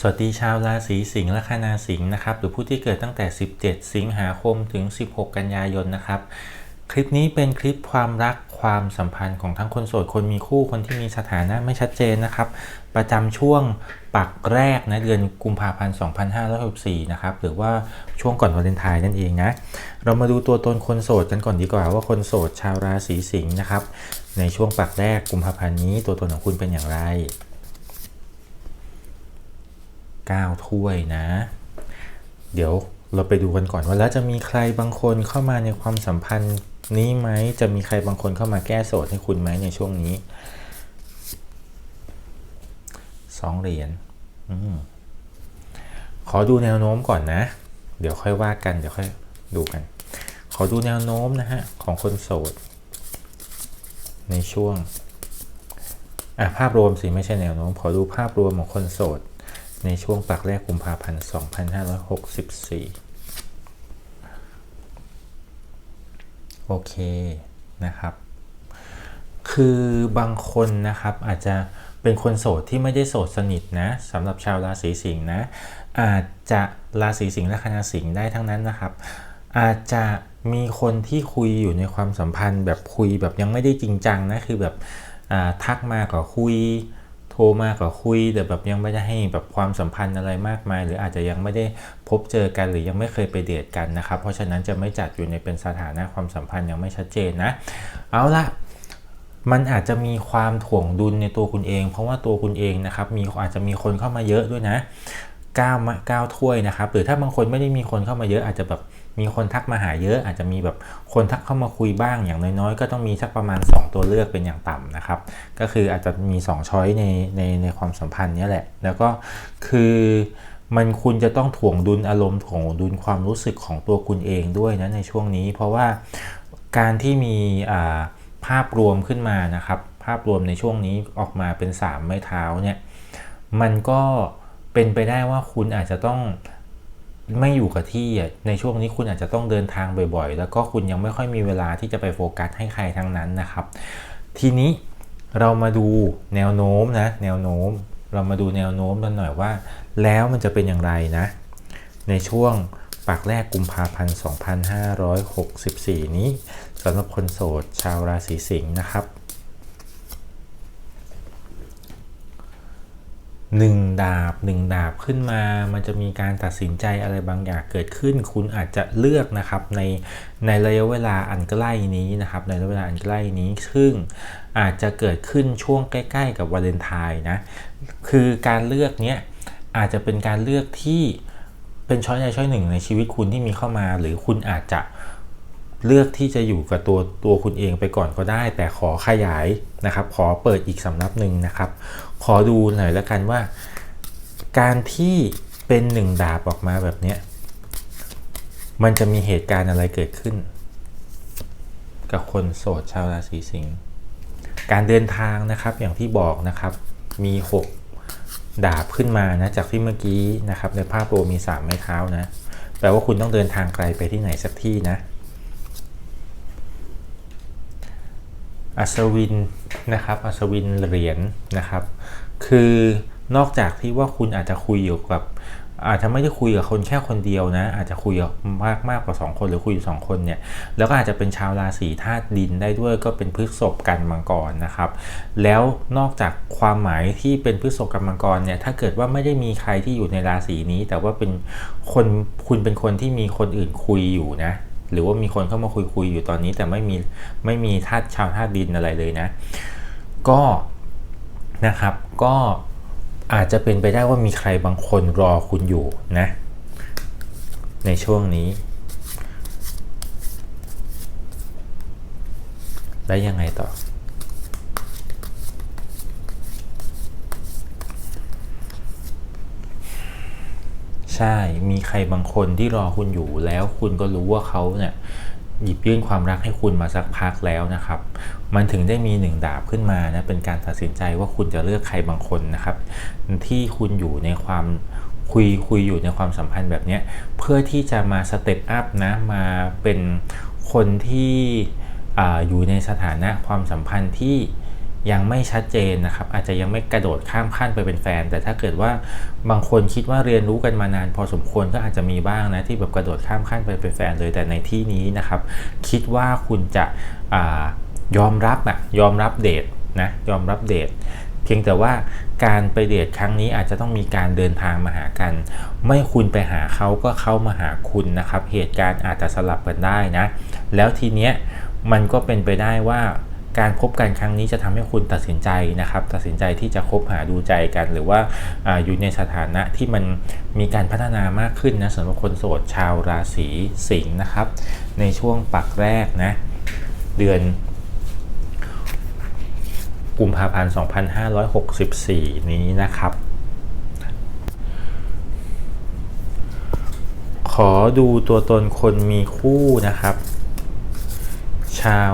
สวัสดีชาวราศีสิงห์และคนาสิงห์นะครับหรือผู้ที่เกิดตั้งแต่ 17 สิงหาคมถึง 16 กันยายนนะครับ คลิปนี้เป็นคลิปความรักความสัมพันธ์ของทั้งคนโสดคนมีคู่คนที่มีสถานะไม่ชัดเจนนะครับ ประจำช่วงปักแรกนะเดือนกุมภาพันธ์ 2564 นะครับ หรือว่าช่วงก่อนวาเลนไทน์นั่นเองนะ เรามาดูตัวตนคนโสดกันก่อนดีกว่าว่าคนโสดชาวราศีสิงห์นะครับในช่วงปักแรกกุมภาพันธ์นี้ตัวตนของคุณเป็นอย่างไร 9 ถ้วยนะ เดี๋ยวเราไปดูกันก่อนว่าแล้วจะมีใครบางคนเข้ามาในความสัมพันธ์นี้ไหม จะมีใครบางคนเข้ามาแก้โสดให้คุณไหมในช่วงนี้สองเหรียญอขอดูแนวโน้มก่อนนะ เดี๋ยวค่อยว่ากัน เดี๋ยวค่อยดูกัน ขอดูแนวโน้มนะฮะ ของคนโสด ในช่วง อะ ภาพรวมสิ ไม่ใช่แนวโน้ม ขอดูภาพรวมของคนโสด ในช่วงปักแรกกุมภาพันธ์ 2564 โอเคนะครับ คือบางคนนะครับอาจจะเป็นคนโสดที่ไม่ได้โสดสนิทนะสำหรับชาวราศีสิงห์นะอาจจะราศีสิงห์และคณะสิงห์ได้ทั้งนั้นนะครับ อาจจะมีคนที่คุยอยู่ในความสัมพันธ์แบบคุยแบบยังไม่ได้จริงจังนะคือแบบทักมาก็คุย โทรมาก็คุย แต่แบบยังไม่ได้ให้แบบความสัมพันธ์อะไรมากมาย หรืออาจจะยังไม่ได้พบเจอกันหรือยังไม่เคยไปเดทกันนะครับ เพราะฉะนั้นจะไม่จัดอยู่ในเป็นสถานะความสัมพันธ์ยังไม่ชัดเจนนะ เอาละมันอาจจะมีความถ่วงดุลในตัวคุณเอง เพราะว่าตัวคุณเองนะครับมีอาจจะมีคนเข้ามาเยอะด้วยนะ 9 9ถ้วยนะครับ หรือถ้าบางคนไม่ได้มีคนเข้ามาเยอะอาจจะแบบมีคนทักมาหาเยอะ อาจจะมีแบบคนทักเข้ามาคุยบ้างอย่างน้อยๆ ก็ต้องมีสักประมาณ 2 ตัวเลือกเป็นอย่างต่ำนะครับ ก็คืออาจจะมี2ช้อยในในในความสัมพันธ์นี้แหละ แล้วก็คือมันคุณจะต้องถ่วงดุลอารมณ์ถ่วงดุลความรู้สึกของตัวคุณเองด้วยนะในช่วงนี้ เพราะว่าการที่มีภาพรวมขึ้นมานะครับ ภาพรวมในช่วงนี้ออกมาเป็น 3 ไม้เท้าเนี่ยมันก็ เป็นไปได้ว่าคุณอาจจะต้องไม่อยู่กับที่ในช่วงนี้คุณอาจจะต้องเดินทางบ่อยๆ แล้วก็คุณยังไม่ค่อยมีเวลาที่จะไปโฟกัสให้ใครทั้งนั้นนะครับ ทีนี้เรามาดูแนวโน้มนะแนวโน้ม เรามาดูแนวโน้มกันหน่อยว่า แล้วมันจะเป็นอย่างไรนะ ในช่วงปากแรกกุมภาพันธ์2564 นี้สำหรับคนโสดชาวราศีสิงห์นะครับ หนึ่งดาบหนึ่งดาบขึ้นมา มันจะมีการตัดสินใจอะไรบางอย่างเกิดขึ้น คุณอาจจะเลือกนะครับในในระยะเวลาอันใกล้นี้นะครับ ในระยะเวลาอันใกล้นี้ ซึ่งอาจจะเกิดขึ้นช่วงใกล้ ๆ กับวาเลนไทน์นะ คือการเลือกเนี้ยอาจจะเป็นการเลือกที่เป็นช้อยใดช้อยหนึ่งในชีวิตคุณที่มีเข้ามา หรือคุณอาจจะเลือกที่จะอยู่กับตัวตัวคุณเองไปก่อนก็ได้ แต่ขอขยายนะครับ ขอเปิดอีกสำนับหนึ่งนะครับ ขอดูหน่อยแล้วกันว่า การที่เป็นหนึ่งดาบออกมาแบบนี้มันจะมีเหตุการณ์อะไรเกิดขึ้น กับคนโสดชาวราศีสิงห์การเดินทางนะครับอย่างที่บอกนะครับมี 6 ดาบขึ้นมานะจากที่เมื่อกี้นะครับในภาพโปรมี 3 ไม้เท้านะแปลว่าคุณต้องเดินทางไกลไปที่ไหนสักที่นะอัศวินนะครับอัศวินเหรียญนะครับ คือนอกจากที่ว่าคุณอาจจะคุยอยู่กับ อาจจะไม่ได้คุยกับคนแค่คนเดียวนะ อาจจะคุยกับมากมากกว่า 2 คนหรือคุยอยู่2คนเนี่ยแล้วก็อาจจะเป็นชาวราศีธาตุดินได้ด้วยก็เป็นพฤษภกันมังกรนะครับ แล้วนอกจากความหมายที่เป็นพฤษภกันมังกรเนี่ยถ้าเกิดว่าไม่ได้มีใครที่อยู่ในราศีนี้ แต่ว่าเป็นคนคุณเป็นคนที่มีคนอื่นคุยอยู่นะหรือว่ามีคนเข้ามาคุยคุยอยู่ตอนนี้แต่ไม่มีไม่มีธาตุชาวธาตุดินอะไรเลยนะ ก็ นะครับ ก็อาจจะเป็นไปได้ว่ามีใครบางคนรอคุณอยู่นะ ในช่วงนี้ แล้วยังไงต่อ ใช่มีใครบางคนที่รอคุณอยู่แล้วคุณก็รู้ว่าเขาเนี่ย หยิบยื่นความรักให้คุณมาสักพักแล้วนะครับ มันถึงได้มีหนึ่งดาบขึ้นมานะเป็นการตัดสินใจว่าคุณจะเลือกใครบางคนนะครับ ที่คุณอยู่ในความคุยคุยอยู่ในความสัมพันธ์แบบนี้เพื่อที่จะมาสเต็ปอัพนะมาเป็นคนที่ออยู่ในสถานะความสัมพันธ์ที่ ยังไม่ชัดเจนนะครับอาจจะยังไม่กระโดดข้ามขั้นไปเป็นแฟน แต่ถ้าเกิดว่าบางคนคิดว่าเรียนรู้กันมานาน พอสมควรก็อาจจะมีบ้างนะที่แบบกระโดดข้ามขั้นไปเป็นแฟนเลยแต่ในที่นี้นะครับ คิดว่าคุณจะอยอมรับอะยอมรับเดทนะยอมรับเดทเพียงแต่ว่าการไปเดทครั้งนี้อาจจะต้องมีการเดินทางมาหากัน ไม่คุณไปหาเขาก็เขามาหาคุณนะครับ เหตุการณ์อาจจะสลับกันได้นะ แล้วทีเนี้ยมันก็เป็นไปได้ว่า การพบกันครั้งนี้จะทำให้คุณตัดสินใจนะครับ ตัดสินใจที่จะคบหาดูใจกัน หรือว่าออยู่ในสถานะที่มันมีการพัฒนามากขึ้นนะสำหรับคนโสดชาวราศีสิงห์นะครับ ในช่วงปักแรกนะเดือนกุมภาพันธ์ 2564 นี้นะครับ ขอดูตัวตนคนมีคู่นะครับ ชาว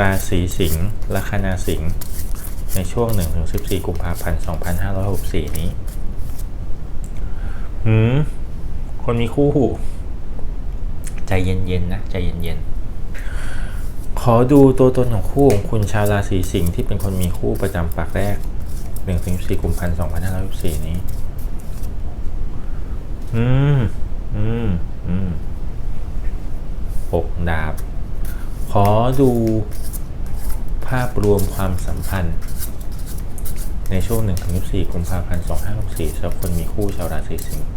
ราศีสิงห์ลัคนาสิงห์ในช่วง 1-14 กุมภาพันธ์ 2564 นี้ หืม คนมีคู่ใจเย็นๆนะ ใจเย็นๆ ขอดูตัวตนของคู่ของคุณชาวราศีสิงห์ที่เป็นคนมีคู่ประจำปากแรก 1-14 กุมภาพันธ์ 2564 นี้ อืม อืม อืมหกดาบ ขอดูภาพรวมความสัมพันธ์ ในช่วง1-14กุมภาพันธ์2564สำหรับคนมีคู่ชาวราศีสิงห์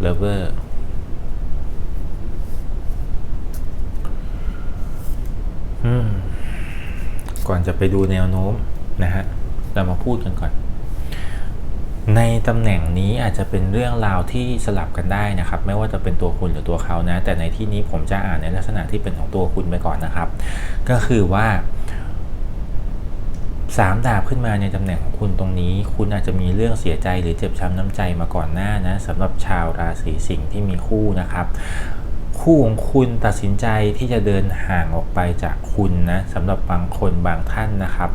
เลเวอร์ก่อนจะไปดูแนวโน้มนะฮะ เรามาพูดกันก่อน ในตำแหน่งนี้อาจจะเป็นเรื่องราวที่สลับกันได้นะครับ ไม่ว่าจะเป็นตัวคุณหรือตัวเขานะ แต่ในที่นี้ผมจะอ่านในลักษณะที่เป็นของตัวคุณไปก่อนนะครับ ก็คือว่าสามดาบขึ้นมาในตำแหน่งของคุณตรงนี้ คุณอาจจะมีเรื่องเสียใจหรือเจ็บช้ำน้ำใจมาก่อนหน้านะสำหรับชาวราศีสิงห์ที่มีคู่นะครับ คู่ของคุณตัดสินใจที่จะเดินห่างออกไปจากคุณนะสำหรับบางคนบางท่านนะครับ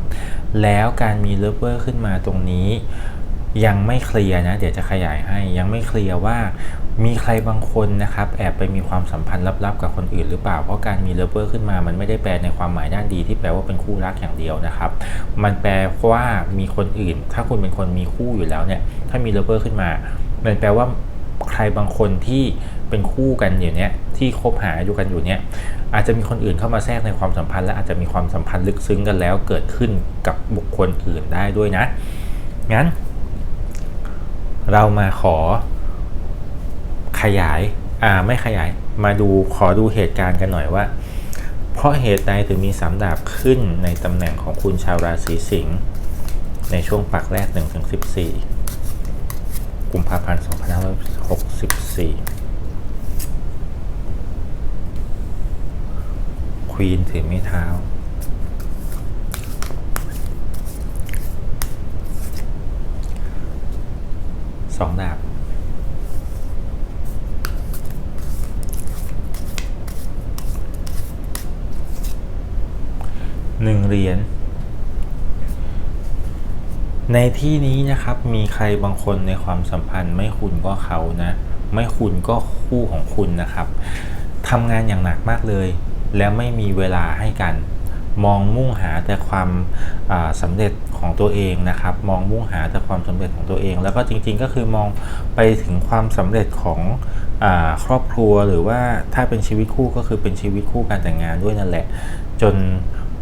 แล้วการมีเลเวอร์ขึ้นมาตรงนี้ ยังไม่เคลียร์นะ เดี๋ยวจะขยายให้ยังไม่เคลียร์ว่ามีใครบางคนนะครับ แอบไปมีความสัมพันธ์ลับๆกับคนอื่นหรือเปล่า เพราะการมีเลเวอร์ขึ้นมามันไม่ได้แปลในความหมายด้านดีที่แปลว่าเป็นคู่รักอย่างเดียวนะครับ มันแปลว่ามีคนอื่น ถ้าคุณเป็นคนมีคู่อยู่แล้วเนี่ย ถ้ามีเลเวอร์ขึ้นมา มันแปลว่าใครบางคนที่เป็นคู่กันอยู่เนี้ยที่คบหาอยู่กันอยู่เนี้ยอาจจะมีคนอื่นเข้ามาแทรกในความสัมพันธ์และอาจจะมีความสัมพันธ์ลึกซึ้งกันแล้วเกิดขึ้นกับบุคคลอื่นได้ด้วยนะงั้น เรามาขอขยายอ่าไม่ขยายมาดูขอดูเหตุการณ์กันหน่อยว่า เพราะเหตุใดถึงมีสามดาบขึ้นในตำแหน่งของคุณชาวราศีสิงห์ในช่วงปักแรก 1-14 กุมภาพันธ์ 2564 ควีนถือไม้เท้า สองดาบหนึ่งเหรียญในที่นี้นะครับมีใครบางคนในความสัมพันธ์ ไม่คุณก็เขานะ ไม่คุณก็คู่ของคุณนะครับทำงานอย่างหนักมากเลย แล้วไม่มีเวลาให้กัน มองมุ่งหาแต่ความสำเร็จของตัวเองนะครับ มองมุ่งหาแต่ความสำเร็จของตัวเอง แล้วก็จริง ๆ ก็คือมองไปถึงความสำเร็จของอครอบครัว หรือว่าถ้าเป็นชีวิตคู่ก็คือเป็นชีวิตคู่การแต่งงานด้วยนั่นแหละ จน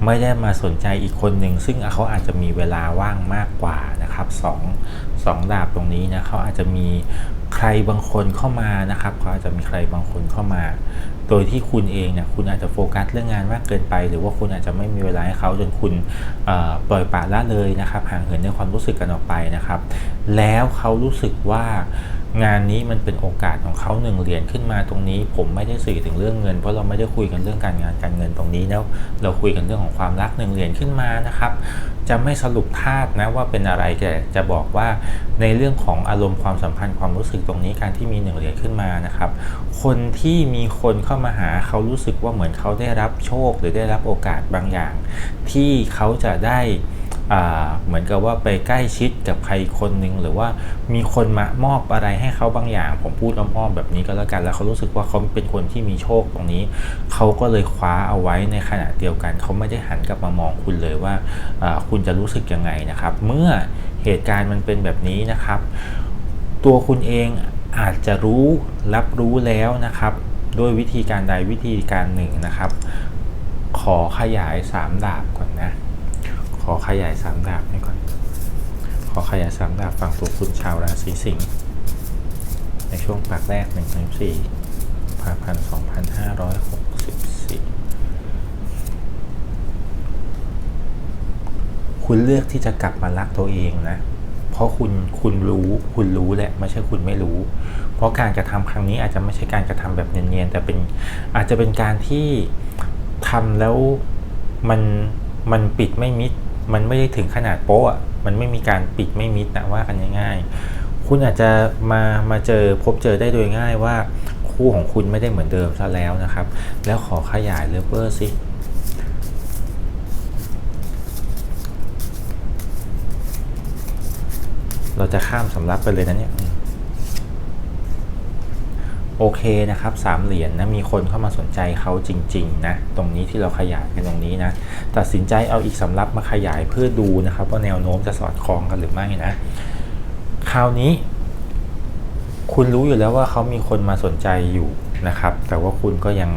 ไม่ได้มาสนใจอีกคนหนึ่งซึ่งเขาอาจจะมีเวลาว่างมากกว่านะครับสองสองดาบตรงนี้นะเขาอาจจะมีใครบางคนเข้ามานะครับเขาอาจจะมีใครบางคนเข้ามา โดยที่คุณเองเนี่ยคุณอาจจะโฟกัสเรื่องงานมากเกินไป หรือว่าคุณอาจจะไม่มีเวลาให้เขาจนคุณปล่อยปละละเลยนะครับห่างเหินในความรู้สึกกันออกไปนะครับ แล้วเขารู้สึกว่า งานนี้มันเป็นโอกาสของเขาหนึ่งเหรียญขึ้นมาตรงนี้ ผมไม่ได้สื่อถึงเรื่องเงิน เพราะเราไม่ได้คุยกันเรื่องการงานการเงินตรงนี้แล้วเราคุยกันเรื่องของความรักหนึ่งเหรียญขึ้นมานะครับ จะไม่สรุปธาตุนะว่าเป็นอะไรแต่จะบอกว่าในเรื่องของอารมณ์ความสัมพันธ์ความรู้สึกตรงนี้การที่มีหนึ่งเหรียญขึ้นมานะครับ คนที่มีคนเข้ามาหาเขารู้สึกว่าเหมือนเขาได้รับโชค หรือได้รับโอกาสบางอย่าง ที่เขาจะได้ เหมือนกับว่าไปใกล้ชิดกับใครคนหนึ่งหรือว่ามีคนมามอบอะไรให้เขาบางอย่าง ผมพูดอ้อมๆแบบนี้ก็แล้วกัน แล้วเขารู้สึกว่าเขาเป็นคนที่มีโชคตรงนี้ เขาก็เลยคว้าเอาไว้ในขณะเดียวกัน เขาไม่ได้หันกลับมามองคุณเลยว่าคุณจะรู้สึกยังไงนะครับ เมื่อเหตุการณ์มันเป็นแบบนี้นะครับ ตัวคุณเองอาจจะรู้รับรู้แล้วนะครับด้วยวิธีการใดวิธีการหนึ่งนะครับ ขอขยาย 3 ดาบก่อน ขอขยาย3ดาบให้ก่อน ขอขยาย3ดาบฝั่งตัวคุณชาวราศีสิงห์ในช่วงปากแรก1นึ่งถึงสี่พาพันสองพันห้าร้อยหกสิบสี่คุณเลือกที่จะกลับมารักตัวเองนะ เพราะคุณคุณรู้คุณรู้แหละไม่ใช่คุณไม่รู้ เพราะการกระทำครั้งนี้อาจจะไม่ใช่การกระทำแบบเนียนๆแต่เป็นอาจจะเป็นการที่ทำแล้วมันมันปิดไม่มิด มันไม่ได้ถึงขนาดโป๊ะมันไม่มีการปิดไม่มิดนะว่ากันง่ายๆ คุณอาจจะมามาเจอพบเจอได้โดยง่ายว่าคู่ของคุณไม่ได้เหมือนเดิมซะแล้วนะครับ แล้วขอขยายเลเวอร์สิเราจะข้ามสำรับไปเลยนะเนี่ย โอเคนะครับสามเหรียญนะมีคนเข้ามาสนใจเขาจริงๆนะตรงนี้ที่เราขยายกันตรงนี้นะตัดสินใจเอาอีกสำรับมาขยายเพื่อดูนะครับ ว่าแนวโน้มจะสอดคล้องกันหรือไม่นะคราวนี้ คุณรู้อยู่แล้วว่าเขามีคนมาสนใจอยู่นะครับ แต่ว่าคุณก็ยัง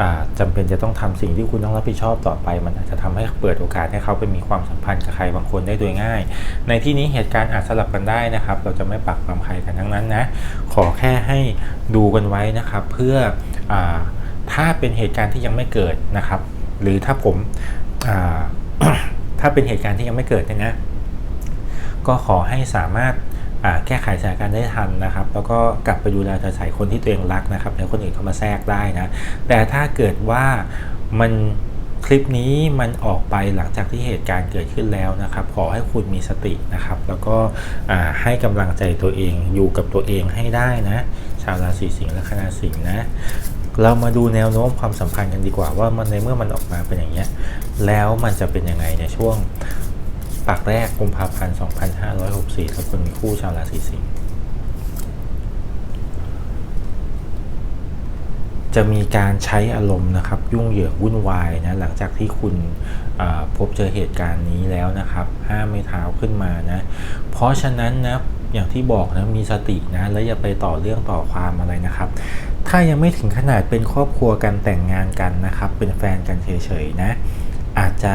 อ่าจำเป็นจะต้องทำสิ่งที่คุณต้องรับผิดชอบต่อไป มันอาจจะทำให้เปิดโอกาสให้เขาไปมีความสัมพันธ์กับใครบางคนได้โดยง่าย ในที่นี้เหตุการณ์อาจสลับกันได้นะครับ เราจะไม่ปักความใครกันทั้งนั้นนะ ขอแค่ให้ดูกันไว้นะครับ เพื่ออาถ้าเป็นเหตุการณ์ที่ยังไม่เกิดนะครับ หรือถ้าผมาถ้าเป็นเหตุการณ์ที่ยังไม่เกิดเนี่ยนะก็ขอให้สามารถ แก้ไขสถานการณ์ได้ทันนะครับ แล้วก็กลับไปดูแลจใส่คนที่ตัวเองรักนะครับเดี๋ยวคนอื่นเข้ามาแทรกได้นะ แต่ถ้าเกิดว่ามันคลิปนี้มันออกไปหลังจากที่เหตุการณ์เกิดขึ้นแล้วนะครับ ขอให้คุณมีสตินะครับ แล้วก็ให้กำลังใจตัวเองอยู่กับตัวเองให้ได้นะ ชาวราศีสิงห์และคณะสิงห์นะ เรามาดูแนวโน้มความสัมพันธ์กันดีกว่าว่ามันในเมื่อมันออกมาเป็นอย่างเงี้ยแล้วมันจะเป็นยังไงในช่วง ปากแรกกุมภาพันธ์2564กับคนมีคู่ชาวราศีสิงห์จะมีการใช้อารมณ์นะครับ ยุ่งเหยิงวุ่นวายนะหลังจากที่คุณพบเจอเหตุการณ์นี้แล้วนะครับ ห้ามไม่เท้าขึ้นมานะเพราะฉะนั้นนะอย่างที่บอกนะมีสตินะแล้วอย่าไปต่อเรื่องต่อความอะไรนะครับ ถ้ายังไม่ถึงขนาดเป็นครอบครัวกันแต่งงานกันนะครับ เป็นแฟนกันเฉยๆนะ อาจจะ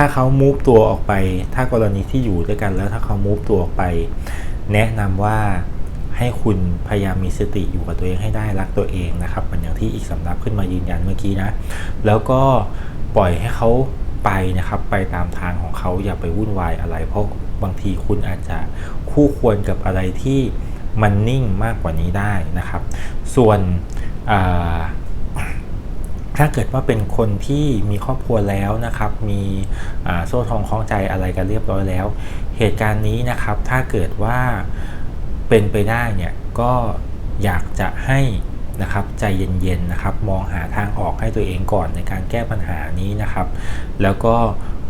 ถ้าเขามูฟตัวออกไป ถ้ากรณีที่อยู่ด้วยกันแล้วถ้าเขามูฟตัวออกไป แนะนำว่าให้คุณพยายามมีสติอยู่กับตัวเองให้ได้รักตัวเองนะครับเหมือนอย่างที่อีกสำนักขึ้นมายืนยันเมื่อกี้นะ แล้วก็ปล่อยให้เขาไปนะครับไปตามทางของเขาอย่าไปวุ่นวายอะไร เพราะบางทีคุณอาจจะคู่ควรกับอะไรที่มันนิ่งมากกว่านี้ได้นะครับ ส่วน ถ้าเกิดว่าเป็นคนที่มีครอบครัวแล้วนะครับ มีโซ่ทองคล้องใจอะไรกันเรียบร้อยแล้ว เหตุการณ์นี้นะครับ ถ้าเกิดว่าเป็นไปได้เนี่ยก็อยากจะให้นะครับใจเย็นๆนะครับ มองหาทางออกให้ตัวเองก่อนในการแก้ปัญหานี้นะครับ แล้วก็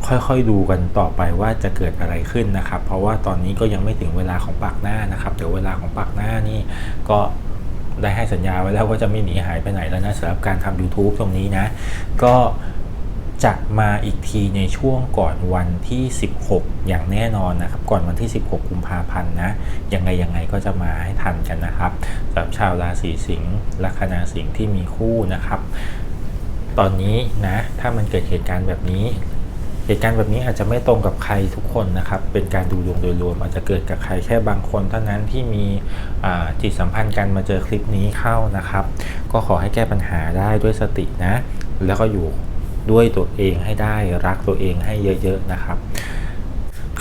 ค่อยๆดูกันต่อไปว่าจะเกิดอะไรขึ้นนะครับ เพราะว่าตอนนี้ก็ยังไม่ถึงเวลาของปากหน้านะครับ เดี๋ยวเวลาของปากหน้านี่ก็ ได้ให้สัญญาไว้แล้วว่าจะไม่หนีหายไปไหนแล้วนะสำหรับการทำ YouTube ตรงนี้นะ ก็จะมาอีกทีในช่วงก่อนวันที่ 16 อย่างแน่นอนนะครับ ก่อนวันที่ 16 กุมภาพันธ์นะยังไงยังไงก็จะมาให้ทันกันนะครับสำหรับชาวราศีสิงห์ลัคนาสิงห์ที่มีคู่นะครับ ตอนนี้นะถ้ามันเกิดเหตุการณ์แบบนี้ เหตุการณ์แบบนี้อาจจะไม่ตรงกับใครทุกคนนะครับ เป็นการดูดวงโดยรวม อาจจะเกิดกับใครแค่บางคนเท่านั้นที่มีจิตสัมพันธ์กันมาเจอคลิปนี้เข้านะครับ ก็ขอให้แก้ปัญหาได้ด้วยสตินะ แล้วก็อยู่ด้วยตัวเองให้ได้รักตัวเองให้เยอะๆนะครับ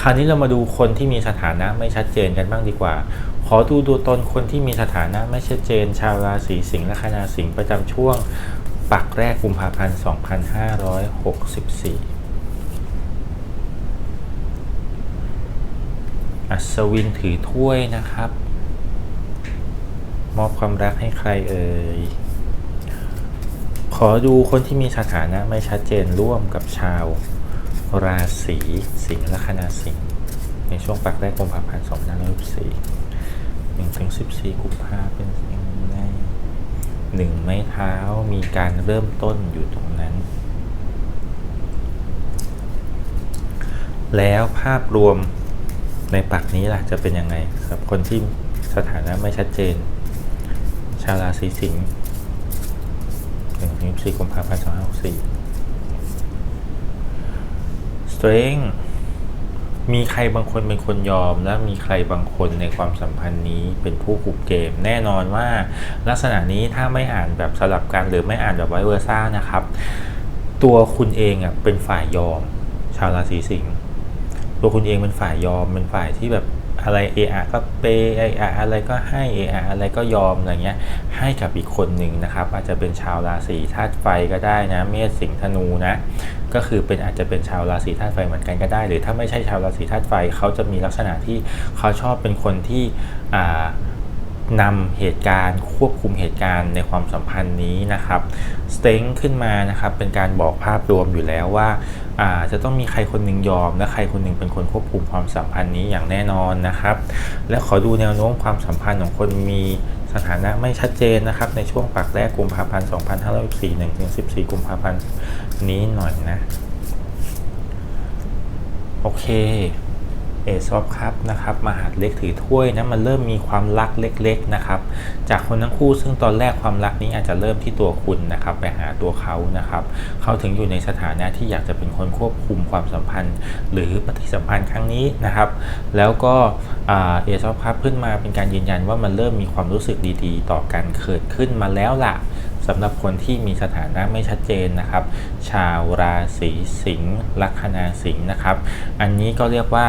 คราวนี้เรามาดูคนที่มีสถานะไม่ชัดเจนกันบ้างดีกว่า ขอดูตัวตนคนที่มีสถานะไม่ชัดเจน ชาวราศีสิงห์และคณาสิงห์ประจำช่วงปักแรกกุมภาพันธ์ 2564 อัศวินถือถ้วยนะครับ มอบความรักให้ใครเอ่ย ขอดูคนที่มีสถานะไม่ชัดเจนร่วมกับชาวราศีสิงห์ลัคนาสิงห์ในช่วงปักแรกกุมภาพันธ์2564หนึ่งถึง14กุมภาพันธ์เป็นยังไงหนึ่งไม้เท้ามีการเริ่มต้นอยู่ตรงนั้น แล้วภาพรวม ในปักนี้ล่ะจะเป็นยังไงสำหรับคนที่สถานะไม่ชัดเจน ชาวราศีสิงห์หนึ่งถึงสี่กุมภาพันธ์สองห้าหกสี่ strength มีใครบางคนเป็นคนยอม และมีใครบางคนในความสัมพันธ์นี้เป็นผู้คุมเกม แน่นอนว่าลักษณะนี้ถ้าไม่อ่านแบบสลับกันหรือไม่อ่านแบบไวเวอร์ซ่านะครับ ตัวคุณเองอะเป็นฝ่ายยอม ชาวราศีสิงห์ ตัวคุณเองเป็นฝ่ายยอมเป็นฝ่ายที่แบบอะไรเอะอะก็เปเอะอะอะไรก็ให้เออะอะไรก็ยอมอะไรเงี้ยให้กับอีกคนหนึ่งนะครับ อาจจะเป็นชาวราศีธาตุไฟก็ได้นะ เมษสิงห์ธนูนะก็คือเป็นอาจจะเป็นชาวราศีธาตุไฟเหมือนกันก็ได้ หรือถ้าไม่ใช่ชาวราศีธาตุไฟเขาจะมีลักษณะที่เขาชอบเป็นคนที่อ่า นำเหตุการณ์ควบคุมเหตุการณ์ในความสัมพันธ์นี้นะครับสเต็งขึ้นมานะครับเป็นการบอกภาพรวมอยู่แล้วว่าาจะต้องมีใครคนหนึ่งยอม และใครคนหนึ่งเป็นคนควบคุมความสัมพันธ์นี้อย่างแน่นอนนะครับ และขอดูแนวโน้มความสัมพันธ์ของคนมีสถานะไม่ชัดเจนนะครับ ในช่วงปักแรกกุมภาพันธ์2564 1ถึง14 กุมภาพันธ์นี้หน่อยนะ โอเค เอซอฟครับนะครับมหาดเล็กถือถ้วยนะมันเริ่มมีความรักเล็กๆนะครับ จากคนทั้งคู่ซึ่งตอนแรกความรักนี้อาจจะเริ่มที่ตัวคุณนะครับไปหาตัวเขานะครับ เขาถึงอยู่ในสถานะที่อยากจะเป็นคนควบคุมความสัมพันธ์ หรือปฏิสัมพันธ์ครั้งนี้นะครับ แล้วก็เอซอฟครับขึ้นมาเป็นการยืนยันว่ามันเริ่มมีความรู้สึกดีๆ ต่อกันเกิดขึ้นมาแล้วล่ะสำหรับคนที่มีสถานะไม่ชัดเจนนะครับ ชาวราศีสิงห์ลัคนาสิงห์นะครับ อันนี้ก็เรียกว่า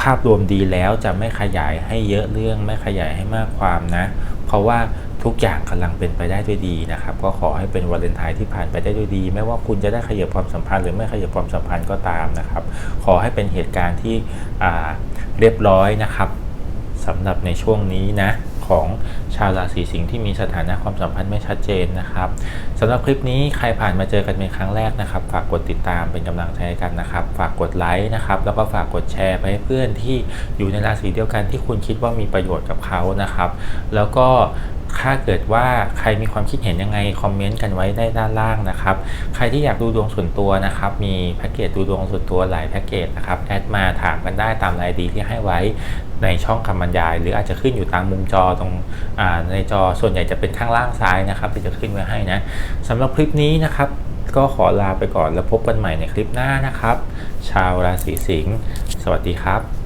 ภาพรวมดีแล้วจะไม่ขยายให้เยอะเรื่อง ไม่ขยายให้มากความนะ เพราะว่าทุกอย่างกำลังเป็นไปได้ด้วยดีนะครับ ก็ขอให้เป็นวาเลนไทน์ที่ผ่านไปได้ด้วยดี ไม่ว่าคุณจะได้ขยับความสัมพันธ์หรือไม่ขยับความสัมพันธ์ก็ตามนะครับ ขอให้เป็นเหตุการณ์ที่เรียบร้อยนะครับสำหรับในช่วงนี้นะ ของชาวราศีสิงห์ที่มีสถานะความสัมพันธ์ไม่ชัดเจนนะครับสำหรับคลิปนี้ใครผ่านมาเจอกันเป็นครั้งแรกนะครับ ฝากกดติดตามเป็นกำลังใจกันนะครับ ฝากกดไลค์นะครับแล้วก็ฝากกดแชร์ไปให้เพื่อนที่อยู่ในราศีเดียวกันที่คุณคิดว่ามีประโยชน์กับเขานะครับ แล้วก็ ถ้าเกิดว่าใครมีความคิดเห็นยังไงคอมเมนต์กันไว้ได้ด้านล่างนะครับ ใครที่อยากดูดวงส่วนตัวนะครับ มีแพ็กเกจดูดวงส่วนตัวหลายแพ็กเกจนะครับแอดมาถามกันได้ตามรายดีที่ให้ไว้ในช่องคำบรรยาย หรืออาจจะขึ้นอยู่ตามมุมจอตรงในจอส่วนใหญ่จะเป็นข้างล่างซ้ายนะครับที่จะขึ้นไว้ให้นะสำหรับคลิปนี้นะครับก็ขอลาไปก่อนแล้วพบกันใหม่ในคลิปหน้านะครับ ชาวราศีสิงห์สวัสดีครับ